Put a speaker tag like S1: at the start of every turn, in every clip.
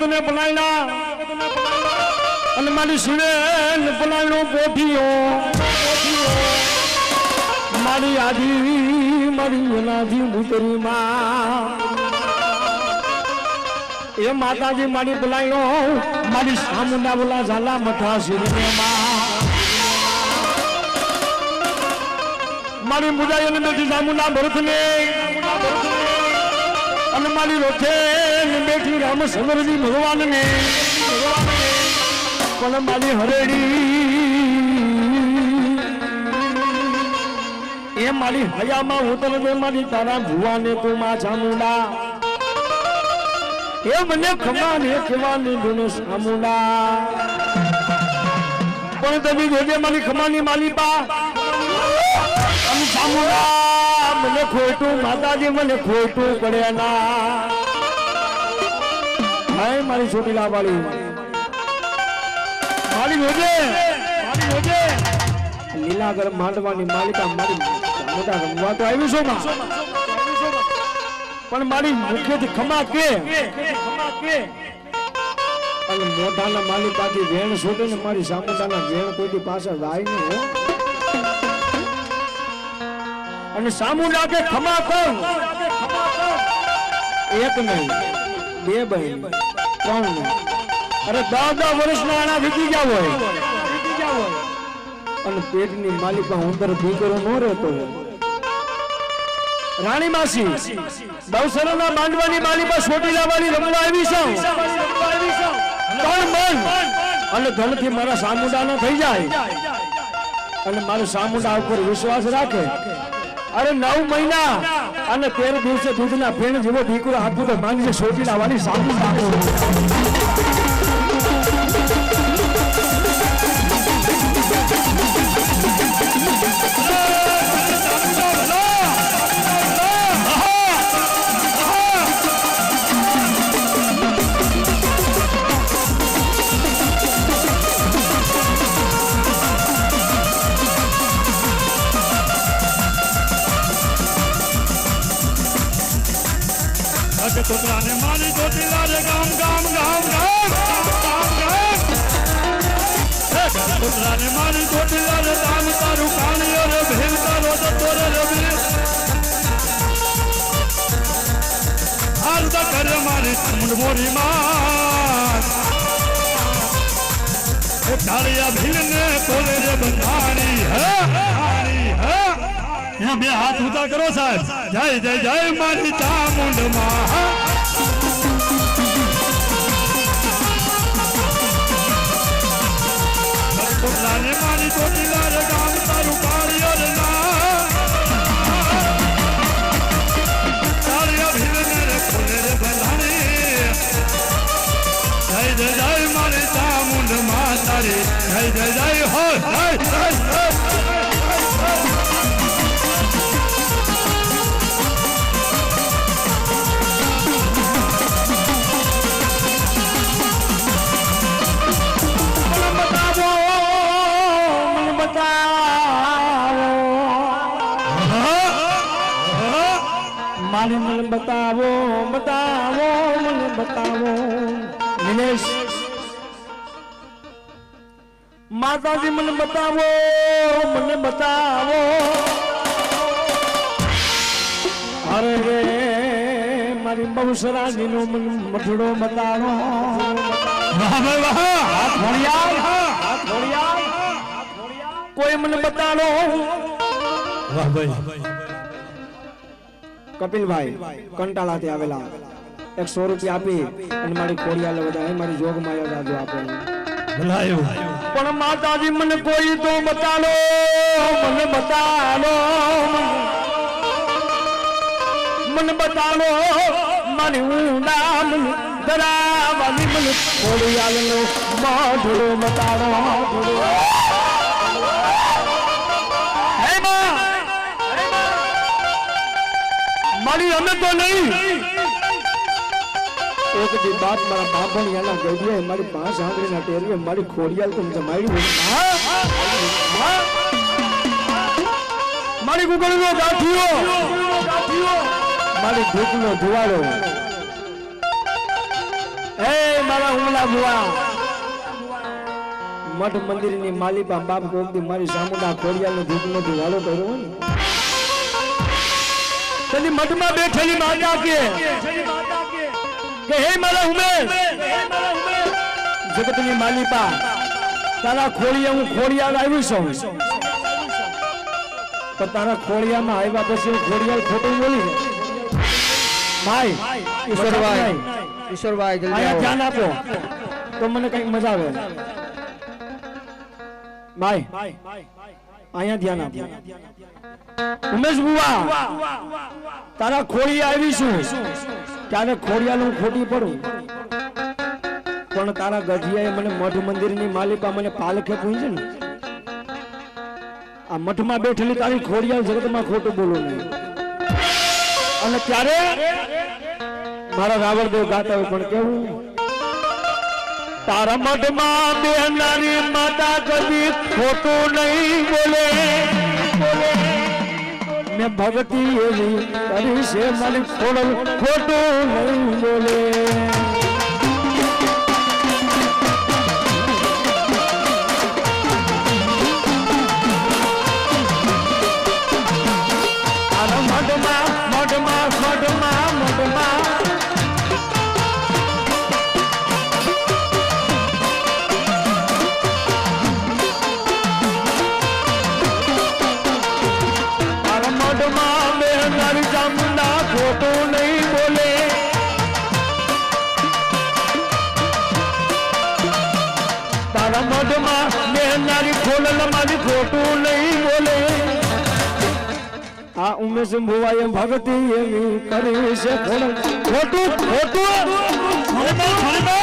S1: રાયની રમતને અને મારી સુને બોલાયનો પોઠીઓ મારી આધી, મારી એનાથી ભૂતરી માં એ માતાજી મારી બોલાયો મારી સામુના બોલા ઝાલા મઠા શિરને મારી મુજાઈને બેઠી સામુંડા ભરતને. અને મારી રોથે બેઠી રામચંદ્રજી ભગવાન ને પણ મારી હરેડી. એ મારી હયામાં ઉતર દે મારી તારા ભુવાને તું માં ચામુંડા. એ મને ખમા ને ખેવાની ગુણ સામુંડા પણ તમે જોજે મારી ખમાની માલિપા અને ચામુંડા. મને ખોટું, માતાજી મને ખોટું પડે ના. હાય, મારી ચોટીલા વાળી મારી જોજે મારી જોજે લીલાગર માંડવાની માલિકા મારી મોટા રમવા તો આવ્યું છે પણ મારી મુખેથી ખમા કે? અને મોઢાના માલિકાથી વેણ છોડીને મારી સામુદાના વેણ કોઈથી પાછળ રાય નહીં અને સામુંડા કે ખમા કોણ એક નહીં, બે બહેન, ત્રણ નહીં. અરે દસ દસ વર્ષના આના વીતી જાવ હોય. અને પેટની માલિકા ઉંદર દીકરો ન રહેતો રાણી માસી, દવસરાના માંડવાની માલિકા છોટી લાવવાની રમવા આવી છે? ત્રણ મન અને ધનથી મારા સામુંડાના થઈ જાય. અને મારું સામુંડા ઉપર વિશ્વાસ રાખે. અરે નવ મહિના. અને તેર દિવસે દૂધના ફેણ જેવો દીકરો આપવું તો માંગશે છોટીલા લાવવાની સામુંડા
S2: અરે છોકરાને મારી ચોટીલા રે ગામ ગામ ગામ ગામ ગામ ગામ છોકરાને મારી ચોટીલા રે ગામ તારું કાણીઓ રે ભેલ તારો જતો રે રવિ હાલ તો કરે મારી ચામુંડ મોરી માં એ ઢાળિયા ભીલને કોલે રે બંધાણી હે હારી હે અહીંયા બે હાથ ઊંચા કરો સાહેબ જય જય જય મારી જય જય
S1: મને બતાવો મને બતાવો. મારે મને બતાવો બતાવો મને બતાવો. નિલેશ માતાજી મને બતાવો મને બતાવો. અરે રે, મારી બહુસરાજી નો મને મઠડો બતાવો. કોઈ મને
S2: ભાઈ.
S1: કપિલભાઈ, કંટાળાથી આવેલા. એક સો રૂપિયા આપી અને મારી કોડિયા બધા મારી જોગ માયા જાજો આપે.
S2: ભલાયું.
S1: પણ માતાજી, મને કોઈ તો બતાડો મને બતાડો મન બતાડો મારી ઊંડા મન ધરાવાની મન થોડી માધુરો બતાડો મારી અમે તો નહીં એક દી બાપ મારા બાપણિયાના ગઢિયા મારી પાંચ આંગળીના ટેરવે મારી ખોડિયાલ તો જમાડી મારી કુકડીનો ગાંઠિયો. મારી ભૂખનો ધુવાડો એ મારા હુમલા બુવા મઠ મંદિરની માલિકા બાપ ગોમતી મારી સામુના ખોડિયાલનો ધૂપનો ધુવાડો કર્યો ને. તેની મઠમાં બેઠેલી માતા કે. કે હે મારા ઉમેશ જગતની માલિકા તારા ખોળિયા હું ખોળિયા આવી છું. પણ તારા ખોડિયામાં આવ્યા પછી હું ખોળિયા ખોટું બોલી ભાઈ
S3: ઈશ્વરભાઈ ઈશ્વરભાઈ
S1: ધ્યાન આપો. તો મને કંઈક મજા આવે. ભાઈ અહીંયા ધ્યાન આપો. ઉમેશ બુવા તારા ખોડી આવીશું ત્યારે ખોડિયાનું ખોટી પડું. પણ તારા ગઢિયાએ મને મઠ મંદિરની માલિકા મને પાલખે પૂછે ને. આ મઠમાં બેઠેલી તારી ખોડિયા જગતમાં ખોટું બોલું નહીં. અને ત્યારે મારા રાવણદેવ ગાતા હોય પણ કેવું તારા મઠમાં બેહનારી માતા કદી ખોટું નહીં બોલે. મેં ભક્તિ એવી કરી છે, મારી ખોડલ ખોટું નહીં બોલે. તારા મઠમાં મઠમાં મઠમાં તારા મઢમાં બેહનારી ખોલલ મારી ખોટું નહીં બોલે. આ ઉમેશ ભુવાએ ભગતી એવી કરી છે ખોટું ખોટું.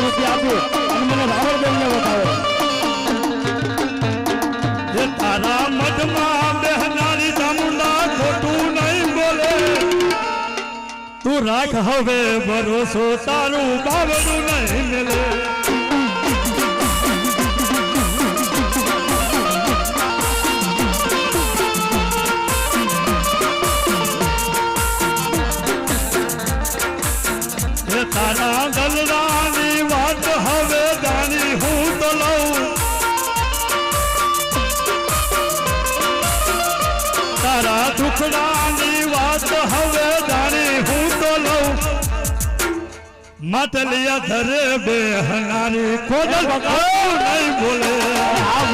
S1: રૂપિયા આપ્યું અને મને રાવણદેવ ને બતાવે
S2: જે તારા મનમાં બેહનારી ચામુંડા ખોટું નહીં બોલે તું રાખ હવે ભરોસો તારું બાવડું નહીં મિલે હે તારા ગલડાની માટલિયા ધરે બે હનારી ખોટું નહીં બોલે.
S1: આ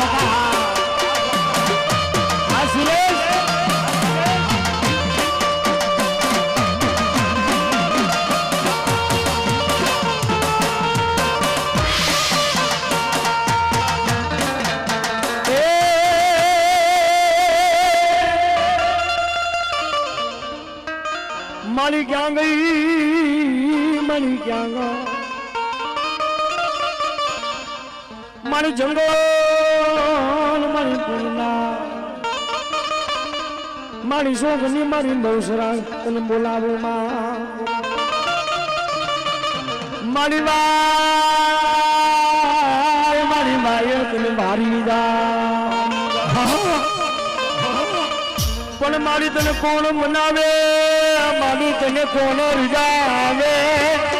S1: મારી ક્યાં ગઈ. મારી ક્યાંગો મારી જંગલ, મારી પૂર્ણા. મારી શોખની મારી બહુસરા તને બોલાવો મારી વાય મારી વાય, તને મારી જા પણ મારી તને કોણ મનાવે? મારી તને કોણ રીઝાવે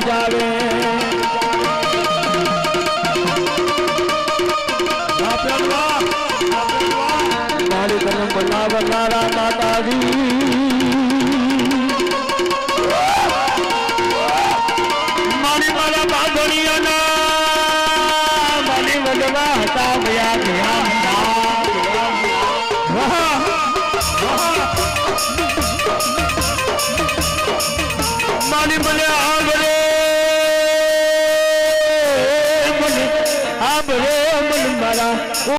S1: જાવે
S2: આ પેલવા આ પેલવા
S1: મારી તને બનાવનારા માતાજી મારી મારા બાંધણીઓના